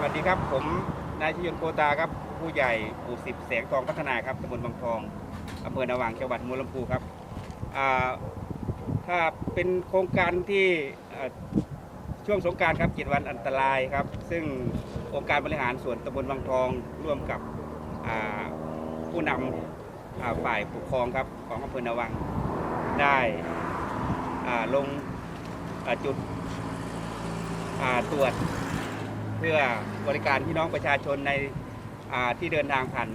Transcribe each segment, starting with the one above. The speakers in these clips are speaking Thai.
สวัสดีครับ ผมนายชยนโกตาครับ ผู้ใหญ่หมู่สิบแสงทองพัฒนาครับตำบลบางทองอำเภอนาวางจังหวัดมุลำพูครับถ้าเป็นโครงการที่ช่วงสงการครับจิตวันอันตรายครับ ซึ่งองค์การบริหารส่วนตำบลบางทองร่วมกับผู้นำฝ่ายปกครองครับของอำเภอนาวังได้ลงจุดตรวจ เพื่อบริการพี่น้องประชาชนในที่เดินทางผ่าน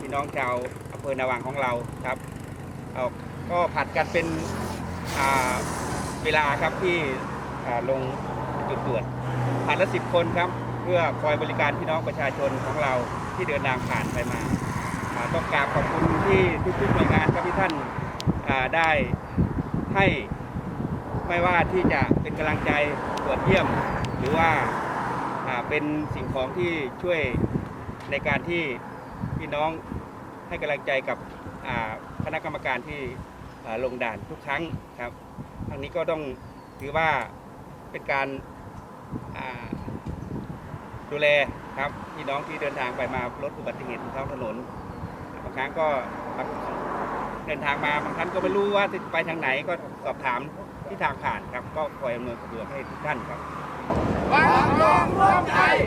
พี่น้องชาวอำเภอนาวังของเราครับก็ผัดกันเป็นเวลาครับที่ลงจุดตรวจผ่านละสิบคนครับ เพื่อคอยบริการพี่น้องประชาชนของเราที่เดินทางผ่านไปมาต้องกราบขอบคุณที่ทุกๆหน่วยงานครับที่ท่านได้ให้ไม่ว่าที่จะเป็นกำลังใจตรวจเยี่ยม หรือว่า เป็นสิ่งของที่ช่วยในการที่พี่น้องให้กำลังใจกับคณะกรรมการที่ลงด่านทุกครั้งครับทางนี้ก็ต้องถือว่าเป็นการาดูแลครับพี่น้องที่เดินทางไปมาลดอุบัติเหตุบนท้องถนนบางครั้งก็เดินทางมาบางท่านก็ไม่รู้ว่าจะไปทางไหนก็สอบถามที่ทางผ่านครับ ก็คอยอำนวยความสะดวกให้ทุกท่านครับ วันทอ